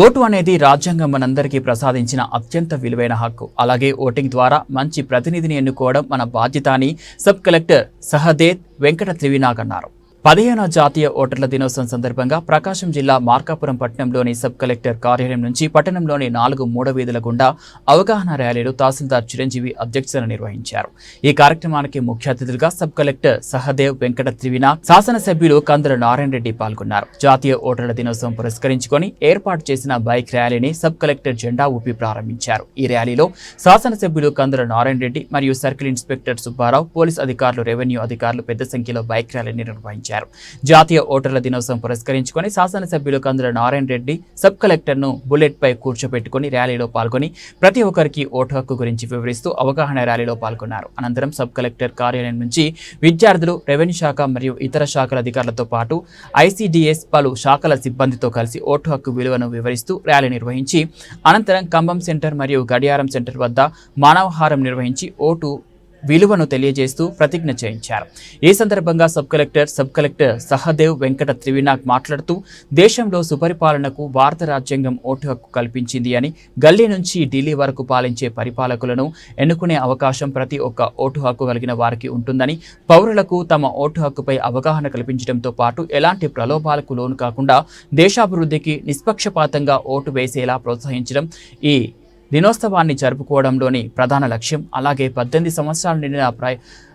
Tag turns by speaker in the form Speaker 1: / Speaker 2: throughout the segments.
Speaker 1: Vote అనేది రాజ్యాంగం మనందరికీ ప్రసాదించిన అత్యంత విలువైన హక్కు. అలాగే ఓటింగ్ ద్వారా మంచి ప్రతినిధిని ఎన్నుకోవడం మన బాధ్యత అని సబ్ కలెక్టర్ సహదేత్ వెంకట త్రివినాగ్ అన్నారు. పదిహేనో జాతీయ ఓటర్ల దినోత్సవం సందర్భంగా ప్రకాశం జిల్లా మార్కాపురం పట్టణంలోని సబ్ కలెక్టర్ కార్యాలయం నుంచి పట్టణంలోని నాలుగు మూడ వీధుల గుండా అవగాహన ర్యాలీలు తహసీల్దార్ చిరంజీవి అధ్యక్షతన నిర్వహించారు. ఈ కార్యక్రమానికి ముఖ్య అతిథులుగా సబ్ కలెక్టర్ సహదేవ్ వెంకట త్రివిన శాసనసభ్యులు కందుల నారాయణ రెడ్డి పాల్గొన్నారు. జాతీయ ఓటర్ల దినోత్సవం పురస్కరించుకొని ఏర్పాటు చేసిన బైక్ ర్యాలీని సబ్ కలెక్టర్ జెండా ఊపి ప్రారంభించారు. ఈ ర్యాలీలో శాసనసభ్యులు కందుల నారాయణ రెడ్డి మరియు సర్కిల్ ఇన్స్పెక్టర్ సుబ్బారావు పోలీస్ అధికారులు రెవెన్యూ అధికారులు పెద్ద సంఖ్యలో బైక్ ర్యాలీని నిర్వహించారు. జాతీయ ఓటర్ల దినోత్సవం పురస్కరించుకొని శాసనసభ్యులు కందుల నారాయణ రెడ్డి సబ్ కలెక్టర్ను బుల్లెట్ పై కూర్చోబెట్టుకుని ర్యాలీలో పాల్గొని ప్రతి ఒక్కరికి ఓటు హక్కు గురించి వివరిస్తూ అవగాహన ర్యాలీలో పాల్గొన్నారు. అనంతరం సబ్ కలెక్టర్ కార్యాలయం నుంచి విద్యార్థులు రెవెన్యూ శాఖ మరియు ఇతర శాఖల అధికారులతో పాటు ఐసీడీఎస్ పలు శాఖల సిబ్బందితో కలిసి ఓటు హక్కు విలువను వివరిస్తూ ర్యాలీ నిర్వహించి అనంతరం కంబం సెంటర్ మరియు గడియారం సెంటర్ వద్ద మానవహారం నిర్వహించి ఓటు విలువను తెలియజేస్తూ ప్రతిజ్ఞ చేయించారు. ఈ సందర్భంగా sub collector sub collector Sahadev Venkata Trivinak మాట్లాడుతూ దేశంలో సుపరిపాలనకు భారత రాజ్యాంగం ఓటు హక్కు కల్పించింది అని గల్లీ నుంచి ఢిల్లీ వరకు పాలించే పరిపాలకులను ఎన్నుకునే అవకాశం ప్రతి ఒక్క ఓటు హక్కు కలిగిన వారికి ఉంటుందని పౌరులకు తమ ఓటు హక్కుపై అవగాహన కల్పించడంతో పాటు ఎలాంటి ప్రలోభాలకు లోను కాకుండా దేశాభివృద్ధికి నిష్పక్షపాతంగా ఓటు వేసేలా ప్రోత్సహించడం ఈ దినోత్సవాన్ని జరుపుకోవడంలోని ప్రధాన లక్ష్యం. అలాగే పద్దెనిమిది సంవత్సరాలు నిండిన ప్ర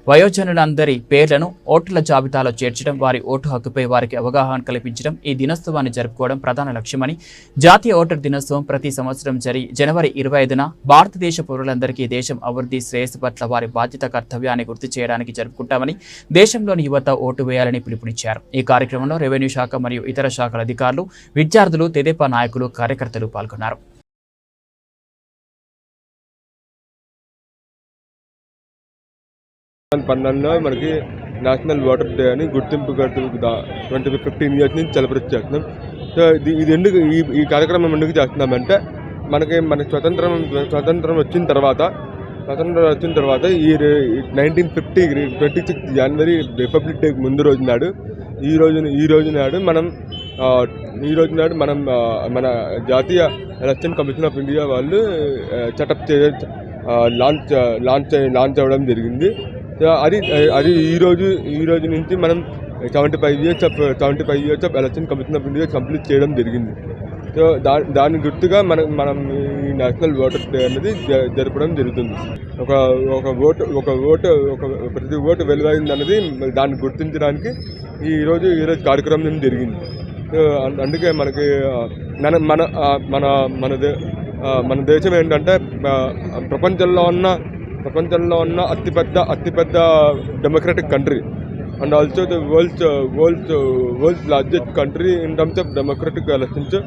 Speaker 1: వయోజనులందరి పేర్లను ఓట్ల జాబితాలో చేర్చడం వారి ఓటు హక్కుపై వారికి అవగాహన కల్పించడం ఈ దినోత్సవాన్ని జరుపుకోవడం ప్రధాన లక్ష్యమని జాతీయ ఓటర్ దినోత్సవం ప్రతి సంవత్సరం జరి జనవరి ఇరవై ఐదున భారతదేశ పౌరులందరికీ దేశం అభివృద్ధి శ్రేయస్సు పట్ల వారి బాధ్యత కర్తవ్యాన్ని గుర్తు చేయడానికి జరుపుకుంటామని దేశంలోని యువత ఓటు వేయాలని పిలుపునిచ్చారు. ఈ కార్యక్రమంలో రెవెన్యూ శాఖ మరియు ఇతర శాఖల అధికారులు విద్యార్థులు తెదేపా నాయకులు కార్యకర్తలు పాల్గొన్నారు.
Speaker 2: పన్నెండులో మనకి నేషనల్ వాటర్ డే అని గుర్తింపు ట్వంటీ ఫిఫ్టీన్ ఇయర్స్ నుంచి సెలబ్రేట్ చేస్తున్నాం. సో ఇది ఇది ఎందుకు ఈ ఈ కార్యక్రమం ఎందుకు చేస్తున్నామంటే మనకి మన స్వతంత్రం స్వతంత్రం వచ్చిన తర్వాత స్వతంత్రం వచ్చిన తర్వాత ఈ నైన్టీన్ ఫిఫ్టీ ట్వంటీ సిక్స్ జనవరి రిపబ్లిక్ డే ముందు రోజు నాడు ఈ రోజు ఈ రోజు నాడు మనం ఈ రోజు నాడు మనం మన జాతీయ ఎలక్షన్ కమిషన్ ఆఫ్ ఇండియా వాళ్ళు చటప్ చే లాంచ్ లాంచ్ లాంచ్ అవ్వడం జరిగింది. అది అది ఈరోజు ఈ రోజు నుంచి మనం seventy five years of seventy five years of election commission of India complete చేయడం జరిగింది. సో దా దాని గుర్తుగా మనం మనం ఈ నేషనల్ ఓటర్ డే అనేది జ- జరపడం జరుగుతుంది. ఒక ఒక ఓటు ఒక ఓటు ఒక ప్రతి ఓటు వెలువైంది అన్నది దాన్ని గుర్తించడానికి ఈరోజు ఈరోజు కార్యక్రమం జరిగింది. సో అందుకే మనకి మన మన మన మన దే- మన దేశం ఏంటంటే ప్రపంచంలో ఉన్న ప్రపంచంలో ఉన్న అతిపెద్ద అతిపెద్ద democratic country and also the world's world's world's largest country in terms of democratic elections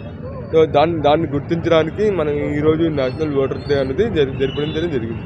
Speaker 2: so దాన్ని దాన్ని గుర్తించడానికి మనం ఈరోజు నేషనల్ ఓటర్ డే అనేది జరిపడం జరిగింది.